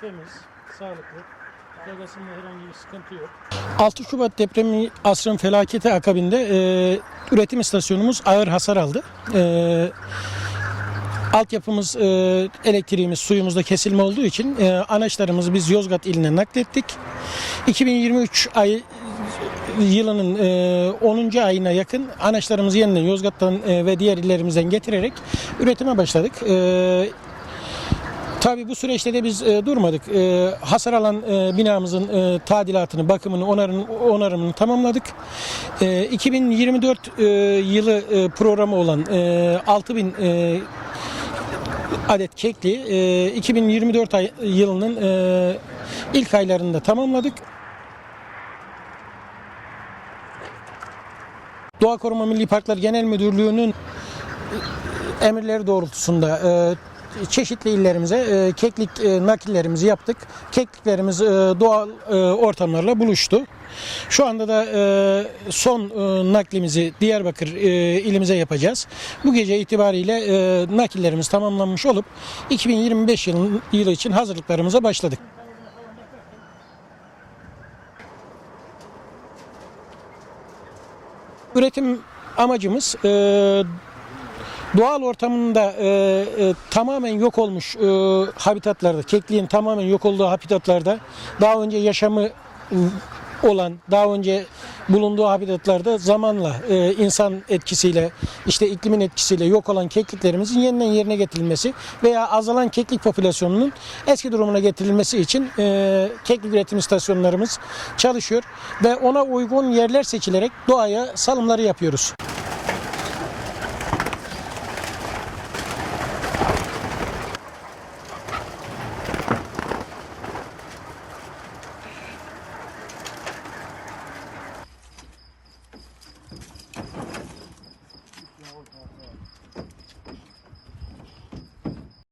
temiz, sağlıklı. Gagasında herhangi bir sıkıntı yok. 6 Şubat depremi asrın felaketi akabinde e, üretim istasyonumuz ağır hasar aldı. E, altyapımız, e, elektriğimiz, suyumuz da kesilme olduğu için e, anaçlarımızı biz Yozgat iline naklettik. 2023 ay yılının e, 10. ayına yakın anaçlarımızı yeniden Yozgat'tan e, ve diğer illerimizden getirerek üretime başladık. E, Tabii bu süreçte de biz e, durmadık. E, hasar alan e, binamızın e, tadilatını, bakımını, onarını, onarımını tamamladık. E, 2024 e, yılı e, programı olan e, 6000 e, adet kekli e, 2024 ay, yılının e, ilk aylarında tamamladık. Doğa Koruma Milli Parklar Genel Müdürlüğü'nün emirleri doğrultusunda e, çeşitli illerimize e, keklik e, nakillerimizi yaptık. Kekliklerimiz e, doğal e, ortamlarla buluştu. Şu anda da e, son e, naklimizi Diyarbakır e, ilimize yapacağız. Bu gece itibariyle e, nakillerimiz tamamlanmış olup 2025 yılı, yılı için hazırlıklarımıza başladık. Üretim amacımız e, doğal ortamında e, e, tamamen yok olmuş e, habitatlarda, kekliğin tamamen yok olduğu habitatlarda daha önce yaşamı e, olan, daha önce bulunduğu habitatlarda zamanla e, insan etkisiyle, işte iklimin etkisiyle yok olan kekliklerimizin yeniden yerine getirilmesi veya azalan keklik popülasyonunun eski durumuna getirilmesi için e, keklik üretim istasyonlarımız çalışıyor ve ona uygun yerler seçilerek doğaya salımları yapıyoruz.